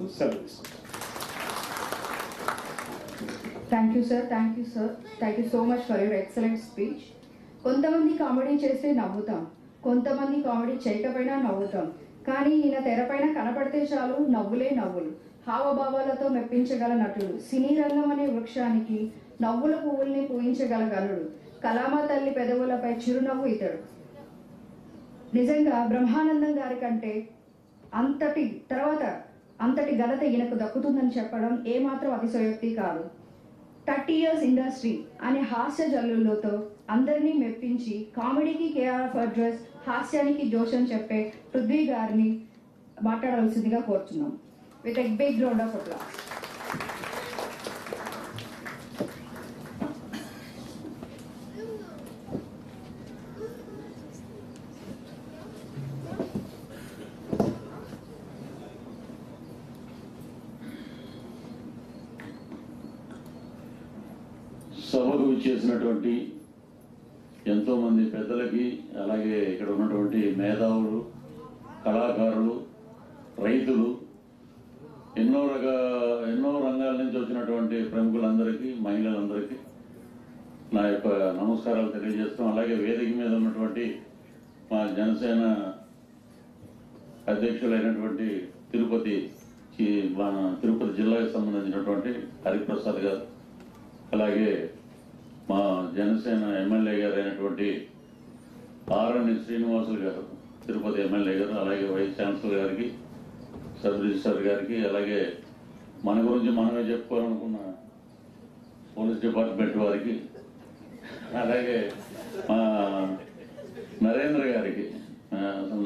తెలియజేస్తూ సెలవు thank you sir thank you sir thank you so much for your excellent speech కొంతమంది comedy చేస్తే నవ్వుతాం. కొంతమంది కామెడీ చేయకపోయినా నవ్వుతాం. కానీ ఈయన తెరపైన కనపడితే చాలు నవ్వులే నవ్వులు. హావభావాలతో మెప్పించగల నటుడు సినీ రంగం అనే వృక్షానికి నవ్వుల పువ్వుల్ని పూయించగల గనుడు కలామా తల్లి పెదవులపై చిరునవ్వు ఇతడు. నిజంగా బ్రహ్మానందం గారి కంటే అంతటి తర్వాత అంతటి ఘనత ఈయనకు దక్కుతుందని చెప్పడం ఏమాత్రం అతిశయోక్తి కాదు. థర్టీ ఇయర్స్ ఇండస్ట్రీ అనే హాస్య జల్లులతో అందరినీ మెప్పించి కామెడీకి కేఆర్ అడ్రస్ హాస్యానికి జోషన్ చెప్పే పృథ్వీ గారిని మాట్లాడవలసిందిగా కోరుతున్నాం with a big round of applause సభకు చేసినటువంటి ఎంతోమంది పెద్దలకి అలాగే ఇక్కడ ఉన్నటువంటి మేధావులు కళాకారులు రైతులు ఎన్నో రక ఎన్నో రంగాల నుంచి వచ్చినటువంటి ప్రముఖులందరికీ మహిళలందరికీ నా యొక్క నమస్కారాలు తెలియజేస్తాం అలాగే వేదిక మీద ఉన్నటువంటి మా జనసేన అధ్యక్షులైనటువంటి తిరుపతి మన తిరుపతి జిల్లాకు సంబంధించినటువంటి హరిప్రసాద్ గారు అలాగే మా జనసేన ఎమ్మెల్యే గారు అయినటువంటి ఆరణి శ్రీనివాసులు గారు తిరుపతి ఎమ్మెల్యే గారు అలాగే వైస్ ఛాన్సలర్ గారికి సబ్ రిజిస్టర్ గారికి అలాగే మన గురించి మనమే చెప్పుకోవాలనుకున్న పోలీస్ డిపార్ట్మెంట్ వారికి అలాగే మా నరేంద్ర గారికి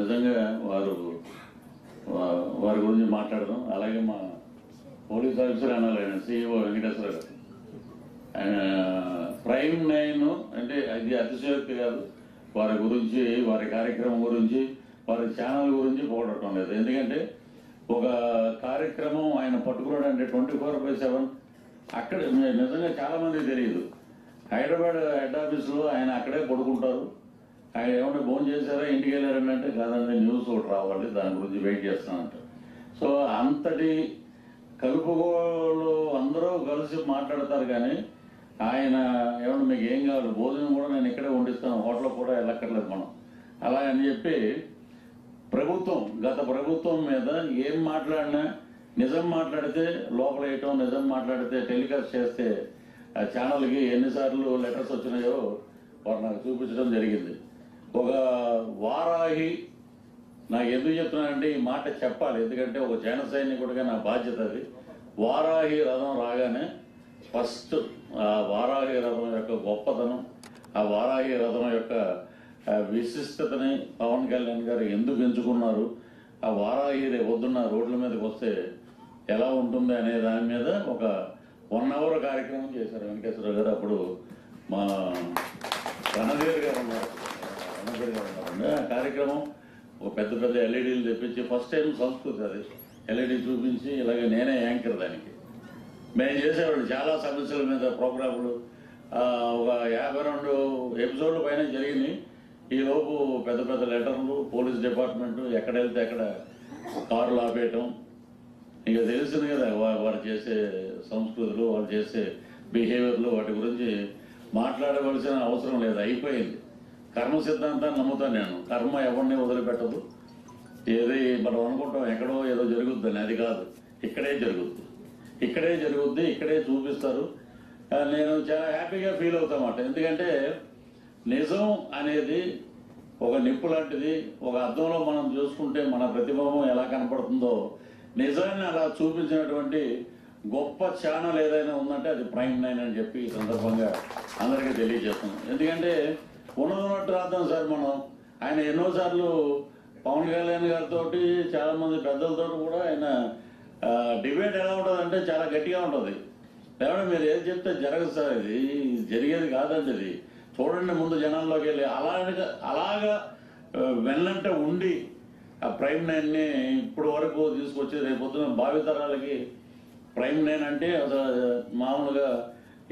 నిజంగా వారు వారి గురించి మాట్లాడదాం. అలాగే మా పోలీస్ ఆఫీసర్ అన్నారు ఆయన సిఇఓ వెంకటేశ్వర గారు. ఆయన ప్రైమ్ నైన్ అంటే అది అతిశయోక్తి కాదు. వారి గురించి వారి కార్యక్రమం గురించి వారి ఛానల్ గురించి పోగొట్టడం లేదు. ఎందుకంటే ఒక కార్యక్రమం ఆయన పట్టుకున్నాడు అంటే ట్వంటీ ఫోర్ బై సెవెన్. అక్కడ నిజంగా చాలామంది తెలియదు. హైదరాబాద్ హెడ్ ఆఫీస్లో ఆయన అక్కడే పడుకుంటారు. ఆయన ఏమన్నా ఫోన్ చేశారా? ఇంటికి వెళ్ళారని అంటే కాదండి న్యూస్ ఒకటి రావాలి దాని గురించి వెయిట్ చేస్తానంట. సో అంతటి కలుపుగోలు అందరూ కలిసి మాట్లాడతారు కానీ ఆయన ఏమన్నా మీకు ఏం కావాలి? భోజనం కూడా నేను ఇక్కడే వండిస్తాను. హోటల్ కూడా వెళ్ళక్కర్లేదు మనం. అలా అని చెప్పి ప్రభుత్వం గత ప్రభుత్వం మీద ఏం మాట్లాడినా నిజం మాట్లాడితే లోపల వేయటం నిజం మాట్లాడితే టెలికాస్ట్ చేస్తే ఆ ఛానల్కి ఎన్నిసార్లు లెటర్స్ వచ్చినాయో వారు నాకు చూపించడం జరిగింది. ఒక వారాహి నాకు ఎందుకు చెప్తున్నానంటే ఈ మాట చెప్పాలి. ఎందుకంటే ఒక జన సైనికుడిగా నా బాధ్యత అది. వారాహి రథం రాగానే ఫస్ట్ ఆ వారాహి రథం యొక్క గొప్పతనం ఆ వారాహి రథం యొక్క విశిష్టతని పవన్ కళ్యాణ్ గారు ఎందుకు ఎంచుకున్నారు ఆ వారాహి రేపు పొద్దున్న రోడ్ల మీదకి వస్తే ఎలా ఉంటుంది అనే దాని మీద ఒక వన్ అవర్ కార్యక్రమం చేశారు వెంకటేశ్వర గారు. అప్పుడు మా రణధీర్ గారు ఉన్నారు. రణధీర్ గారు ఉన్నారండి. ఆ కార్యక్రమం ఒక పెద్ద పెద్ద ఎల్ఈడీలు తెప్పించి ఫస్ట్ టైం సంస్కృతి అది. ఎల్ఈడి చూపించి ఇలాగే నేనే యాంకర్ దానికి. మేము చేసేవాళ్ళు చాలా సమస్యల మీద ప్రోగ్రాములు. ఒక యాభై రెండు ఎపిసోడ్ల పైన జరిగినాయి ఈ లోపు పెద్ద పెద్ద లెటర్లు పోలీస్ డిపార్ట్మెంట్ ఎక్కడ వెళ్తే అక్కడ కార్లు ఆపేయటం. ఇక తెలుస్తుంది కదా వారు చేసే సంస్కృతులు వాళ్ళు చేసే బిహేవియర్లు వాటి గురించి మాట్లాడవలసిన అవసరం లేదు. అయిపోయింది. కర్మ సిద్ధాంతాన్ని నమ్ముతాను నేను. కర్మ ఎవరిని వదిలిపెట్టదు. ఏది మనం అనుకుంటాం ఎక్కడో ఏదో జరుగుద్దని అది కాదు. ఇక్కడే జరుగుద్ది. ఇక్కడే జరుగుద్ది ఇక్కడే చూపిస్తారు. నేను చాలా హ్యాపీగా ఫీల్ అవుతామాట ఎందుకంటే నిజం అనేది ఒక నిప్పు లాంటిది ఒక అర్థంలో మనం చూసుకుంటే మన ప్రతిబింబం ఎలా కనపడుతుందో నిజాన్ని అలా చూపించినటువంటి గొప్ప ఛానల్ ఏదైనా ఉందంటే అది ప్రైమ్ నైన్ అని చెప్పి ఈ సందర్భంగా అందరికీ తెలియజేస్తున్నాం ఎందుకంటే ఉన్నది ఉన్నట్టు రాద్దాం సార్ మనం. ఆయన ఎన్నోసార్లు పవన్ కళ్యాణ్ గారితో చాలా మంది పెద్దలతో కూడా ఆయన డిబేట్ ఎలా ఉంటుంది అంటే చాలా గట్టిగా ఉంటుంది. లేకపోతే మీరు ఏది చెప్తే జరగదు సార్ ఇది జరిగేది కాదండి ఇది. చూడండి ముందు జనాల్లోకి వెళ్ళి. అలాగా అలాగా వెళ్ళంటే ఉండి ఆ ప్రైమ్ నైన్ని ఇప్పటి వరకు తీసుకొచ్చి రేపు పొద్దున భావితరాలకి ప్రైమ్ నైన్ అంటే అసలు మామూలుగా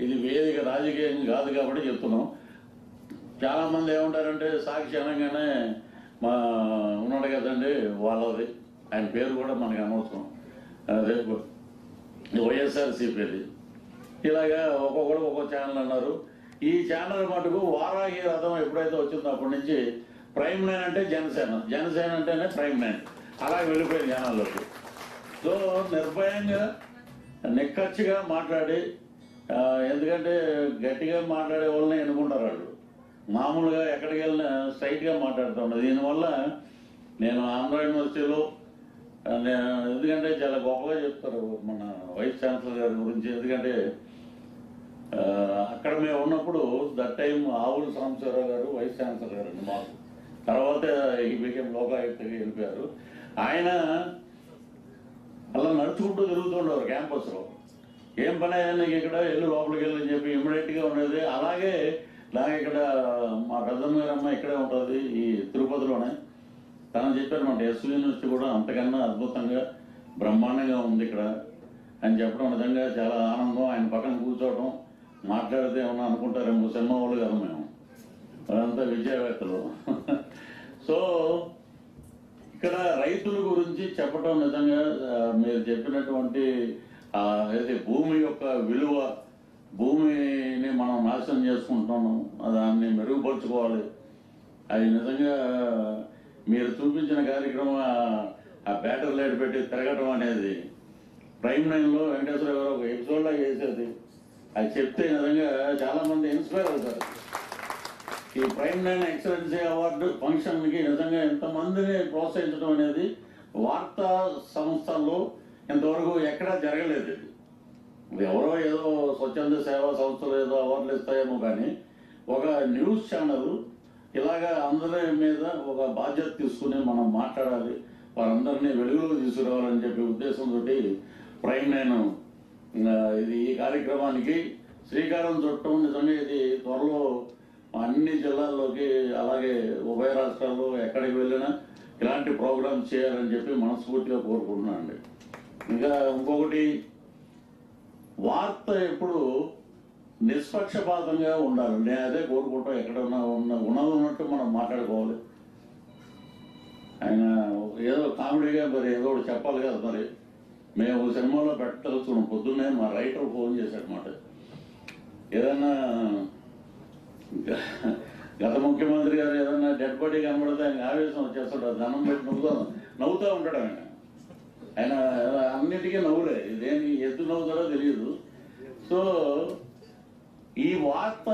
ఇది వేదిక రాజకీయం కాదు కాబట్టి చెప్తున్నాం. చాలా మంది ఏమంటారంటే సాక్షి అనగానే మా ఉన్నాడు కదండి వాళ్ళది. ఆయన పేరు కూడా మనకి అనవసరం. రేపు వైఎస్ఆర్సీపీది ఇలాగా ఒక్కొక్కడు ఒక్కొక్క ఛానల్ అన్నారు. ఈ ఛానల్ మటుకు వారాహి రథం ఎప్పుడైతే వచ్చిందో అప్పటి నుంచి ప్రైమ్ నైన్ అంటే జనసేన. జనసేన అంటేనే ప్రైమ్ నైన్ అలా వెళ్ళిపోయింది ఛానల్లోకి సో నిర్భయంగా నిక్కచ్చిగా మాట్లాడి ఎందుకంటే గట్టిగా మాట్లాడే వాళ్ళని ఎన్నుకుంటారు వాళ్ళు. మామూలుగా ఎక్కడికి వెళ్ళినా స్ట్రైట్గా మాట్లాడుతుండదు దీనివల్ల నేను ఆంధ్ర యూనివర్సిటీలో ఎందుకంటే చాలా గొప్పగా చెప్తారు మన వైస్ ఛాన్సలర్ గారి గురించి. ఎందుకంటే అక్కడ మేము ఉన్నప్పుడు దట్ టైం ఆవుల సాంబశివరావు గారు వైస్ ఛాన్సలర్ గారు అండి మాకు. తర్వాత ఈ విషయం లోకాయుక్తగా వెళ్ళిపోయారు. ఆయన అలా నడుచుకుంటూ తిరుగుతుండేవారు క్యాంపస్లో. ఏం పని అయ్యా నీకు ఇక్కడ? వెళ్ళి లోపలికి వెళ్ళని చెప్పి ఇమ్మీడియట్గా ఉండేది. అలాగే నాకు ఇక్కడ మా పెద్దమ్మ గారి అమ్మ ఇక్కడే ఉంటుంది ఈ తిరుపతిలోనే. తను మన ఎస్ యూనివర్సిటీ కూడా అంతకన్నా అద్భుతంగా బ్రహ్మాండంగా ఉంది ఇక్కడ. అని చెప్పడం నిజంగా చాలా ఆనందం. ఆయన పక్కన కూర్చోవడం మాట్లాడితే ఏమన్నా అనుకుంటారేమో సినిమా వాళ్ళు కదా మేము. అదంతా విద్యావేత్తలు సో ఇక్కడ రైతుల గురించి చెప్పడం నిజంగా మీరు చెప్పినటువంటి ఏదైతే భూమి యొక్క విలువ భూమిని మనం నాశనం చేసుకుంటున్నాము దాన్ని మెరుగుపరుచుకోవాలి. అది నిజంగా మీరు చూపించిన కార్యక్రమం ఆ- బ్యాటర్ బ్యాటరీ లైట్ పెట్టి తిరగటం అనేది ప్రైమ్ నైన్లో వెంకటేశ్వర గారు ఒక ఎపిసోడ్లా చేసేది. అది చెప్తే నిజంగా చాలామంది ఇన్స్పైర్ అవుతారు. ఈ ప్రైమ్ నైన్ ఎక్సలెన్సీ అవార్డు ఫంక్షన్కి నిజంగా ఎంతమందిని ప్రోత్సహించడం అనేది వార్తా సంస్థల్లో ఇంతవరకు ఎక్కడా జరగలేదు ఇది. ఎవరో ఏదో స్వచ్ఛంద సేవా సంస్థలు ఏదో అవార్డులు ఇస్తాయేమో కానీ ఒక న్యూస్ ఛానల్ ఇలాగా అందరి మీద ఒక బాధ్యత తీసుకుని మనం మాట్లాడాలి. వారందరినీ వెలుగులోకి తీసుకురావాలని చెప్పే ఉద్దేశంతో ప్రైమ్ నేను ఇది ఈ కార్యక్రమానికి శ్రీకారం చుట్టం నిజంగా ఇది త్వరలో అన్ని జిల్లాల్లోకి అలాగే ఉభయ రాష్ట్రాల్లో ఎక్కడికి వెళ్ళినా ఇలాంటి ప్రోగ్రామ్స్ చేయాలని చెప్పి మనస్ఫూర్తిగా కోరుకుంటున్నాను అండి ఇంకా ఇంకొకటి వార్త ఎప్పుడు నిష్పక్షపాతంగా ఉండాలి. నేను అదే కోరుకుంటాం ఎక్కడ ఉన్నా ఉన్న ఉన్నది ఉన్నట్టు మనం మాట్లాడుకోవాలి. ఆయన ఏదో కామెడీగా మరి ఏదో ఒకటి చెప్పాలి కదా మరి. మేము సినిమాలో పెట్టదలుచుకున్నాం పొద్దున్నే మా రైటర్ ఫోన్ చేశాడనమాట ఏదన్నా గత ముఖ్యమంత్రి గారు ఏదన్నా డెడ్ బాడీ కనబడితే ఆయన ఆవేశం వచ్చేస్తాడు ధనం పెట్టి నవ్వుతా నవ్వుతూ ఉంటాడు ఆయన. ఆయన అన్నిటికీ నవ్వులే. ఇదేమి ఎద్దు నవ్వుతారో తెలియదు. సో ఈ వార్త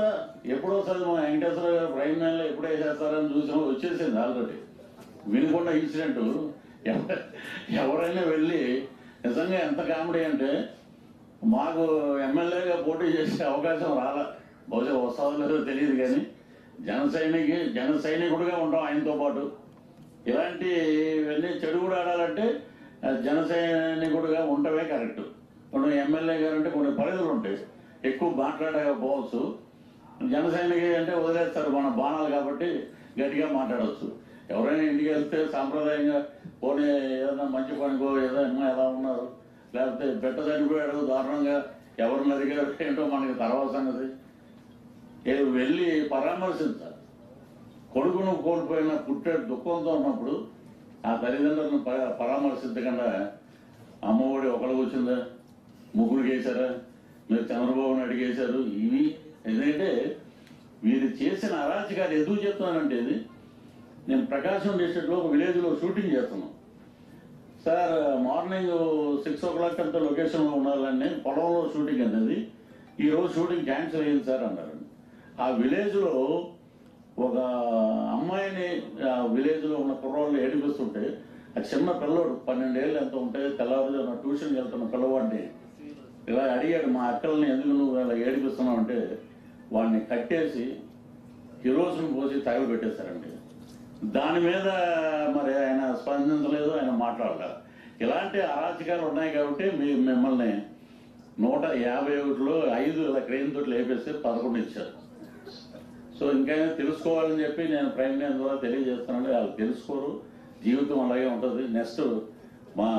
ఎప్పుడో సరే మా వెంకటేశ్వర గారు ప్రైమ్ నైన్లో ఎప్పుడు వేసేస్తారని చూసిన వచ్చేసింది ఆల్రెడీ వినుకొండ ఇన్సిడెంట్. ఎవరైనా వెళ్ళి నిజంగా ఎంత కామెడీ అంటే మాకు ఎమ్మెల్యేగా పోటీ చేసే అవకాశం రాలే. బహుశా వస్తుందో లేదో తెలియదు కానీ జన సైనికి జన సైనికుడిగా ఉంటాం ఆయనతో పాటు. ఇలాంటి ఇవన్నీ చెడు కూడా ఆడాలంటే జన సైనికుడిగా ఉండటమే కరెక్ట్. ఇప్పుడు ఎమ్మెల్యే గారు అంటే కొన్ని పరిధులు ఉంటాయి. ఎక్కువ మాట్లాడకపోవచ్చు. జనసైనిక అంటే వదిలేస్తారు మన బాణాలు కాబట్టి గట్టిగా మాట్లాడవచ్చు ఎవరైనా ఇంటికి వెళ్తే సాంప్రదాయంగా పోనీ ఏదైనా మంచి పనికో ఏదైనా ఎలా ఉన్నారు? లేకపోతే బిడ్డ చనిపోయాడు దారుణంగా ఎవరిని అడిగారు ఏంటో మనకి తర్వాత సంగతి. వెళ్ళి పరామర్శించాలి. కొడుకును కోల్పోయిన పుట్టే దుఃఖంతో ఉన్నప్పుడు ఆ తల్లిదండ్రులను ప- పరామర్శించకుండా అమ్మఒడి ఒకరికి వచ్చిందా? ముగ్గురు చేశారా మీరు చంద్రబాబుని అడిగేశారు. ఇవి ఎందుకంటే మీరు చేసిన అరాచకాలు ఎందుకు చెప్తున్నానంటే ఇది? నేను ప్రకాశం డిస్ట్రిక్ట్లో ఒక విలేజ్లో షూటింగ్ చేస్తున్నాం. Sir morning six o'clock అంతా లొకేషన్లో ఉండాలని పొలంలో షూటింగ్ అనేది ఈ రోజు షూటింగ్ క్యాన్సిల్ అయ్యింది సార్ అన్నారు ఆ విలేజ్లో ఒక అమ్మాయిని ఆ విలేజ్లో ఉన్న కుర్రోళ్ళు ఏడిపిస్తుంటే ఆ చిన్న పిల్లోడు పన్నెండేళ్ళు ఎంత ఉంటే తెల్లవారుజామున ట్యూషన్కి వెళ్తున్న పిల్లవాడిని ఇలా అడిగాడు మా అక్కల్ని ఎందుకు నువ్వు ఇలా ఏడిపిస్తున్నావు అంటే వాడిని కట్టేసి కిరోసిన్ పోసి తగలబెట్టేశారండి. దాని మీద మరి ఆయన స్పందించలేదు ఆయన మాట్లాడలేదు ఇలాంటి అరాచకాలు ఉన్నాయి కాబట్టి మీ మిమ్మల్ని నూట యాభై ఒకటిలో ఐదు ఇలా క్రెయిన్ తోటి లేపేసి పదకొండు ఇచ్చారు. సో ఇంకైనా తెలుసుకోవాలని చెప్పి నేను ప్రయత్నం ద్వారా తెలియజేస్తున్నాను వాళ్ళు తెలుసుకోరు జీవితం అలాగే ఉంటుంది. నెక్స్ట్ మా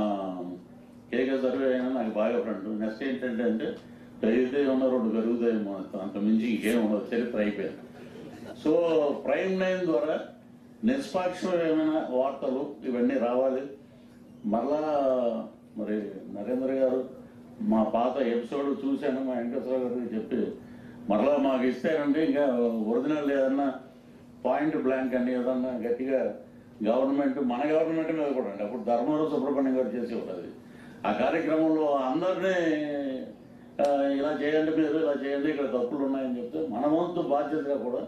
కేకే సర్వే అయినా నాకు బాగా ఫ్రెండ్ నెక్స్ట్ ఏంటంటే అంటే పెరిగితే ఉన్న రెండు పెరుగుతాయేమో అంత మించి ఇంకేం ఉండదు. చరిత్ర అయిపోయింది సో ప్రైమ్ నైన్ ద్వారా నిష్పాక్షమైన వార్తలు ఇవన్నీ రావాలి. మరలా మరి నరేంద్ర గారు మా పాత ఎపిసోడ్ చూశాను మా వెంకటేశ్వర గారికి చెప్పి మరలా మాకు ఇస్తారంటే ఇంకా ఒరిజినల్ ఏదన్నా పాయింట్ బ్లాంక్ అని ఏదన్నా గట్టిగా గవర్నమెంట్ మన గవర్నమెంట్ మీద కూడా అండి. అప్పుడు ధర్మవరం సుబ్రహ్మణ్యం గారు చేసి ఉంటుంది ఆ కార్యక్రమంలో అందరినీ ఇలా చేయండి మీరు ఇలా చేయండి ఇక్కడ తప్పులు ఉన్నాయని చెప్తే మన వంతు బాధ్యతగా కూడా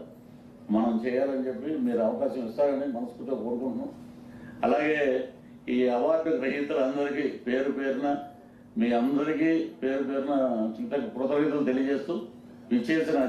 మనం చేయాలని చెప్పి మీరు అవకాశం ఇస్తారని మనస్ఫూర్తిగా కోరుకుంటున్నాం. అలాగే ఈ అవార్డు గ్రహీతలందరికీ పేరు పేరున మీ అందరికీ పేరు పేరున కృతజ్ఞతలు తెలియజేస్తూ విచ్చేసిన